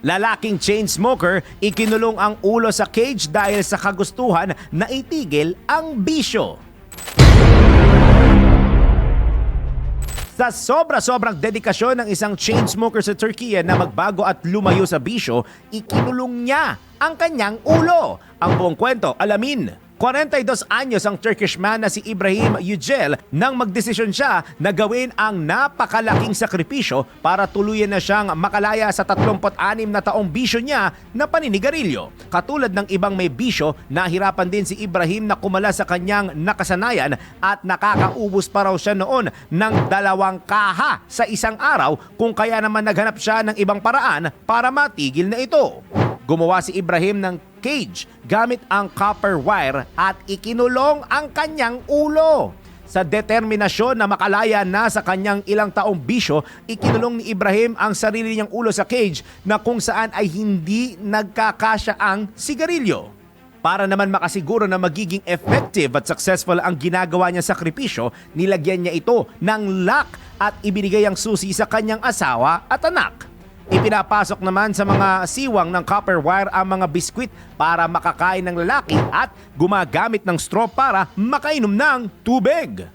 Lalaking chain smoker, ikinulong ang ulo sa cage dahil sa kagustuhan na itigil ang bisyo. Sa sobra-sobrang dedikasyon ng isang chain smoker sa Turkey na magbago at lumayo sa bisyo, ikinulong niya ang kanyang ulo. Ang buong kwento, alamin. 42 anyos ang Turkish man na si Ibrahim Yücel nang magdesisyon siya na gawin ang napakalaking sakripisyo para tuluyan na siyang makalaya sa 36 na taong bisyo niya na paninigarilyo. Katulad ng ibang may bisyo, nahirapan din si Ibrahim na kumala sa kanyang nakasanayan at nakakaubos pa raw siya noon ng dalawang kaha sa isang araw kung kaya naman naghanap siya ng ibang paraan para matigil na ito. Gumawa si Ibrahim ng cage gamit ang copper wire at ikinulong ang kanyang ulo. Sa determinasyon na makalaya na sa kanyang ilang taong bisyo, ikinulong ni Ibrahim ang sarili niyang ulo sa cage na kung saan ay hindi nagkakasya ang sigarilyo. Para naman makasiguro na magiging effective at successful ang ginagawa niya sakripisyo, nilagyan niya ito ng lock at ibinigay ang susi sa kanyang asawa at anak. Ipinapasok naman sa mga siwang ng copper wire ang mga biskwit para makakain ng lalaki at gumagamit ng straw para makainom ng tubig.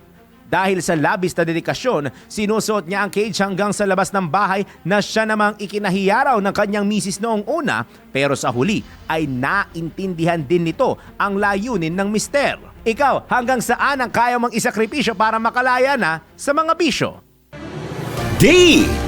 Dahil sa labis na dedikasyon, sinusuot niya ang cage hanggang sa labas ng bahay na siya namang ikinahiyaraw ng kanyang misis noong una pero sa huli ay naintindihan din nito ang layunin ng mister. Ikaw, hanggang saan ang kaya mong isakripisyo para makalaya na sa mga bisyo?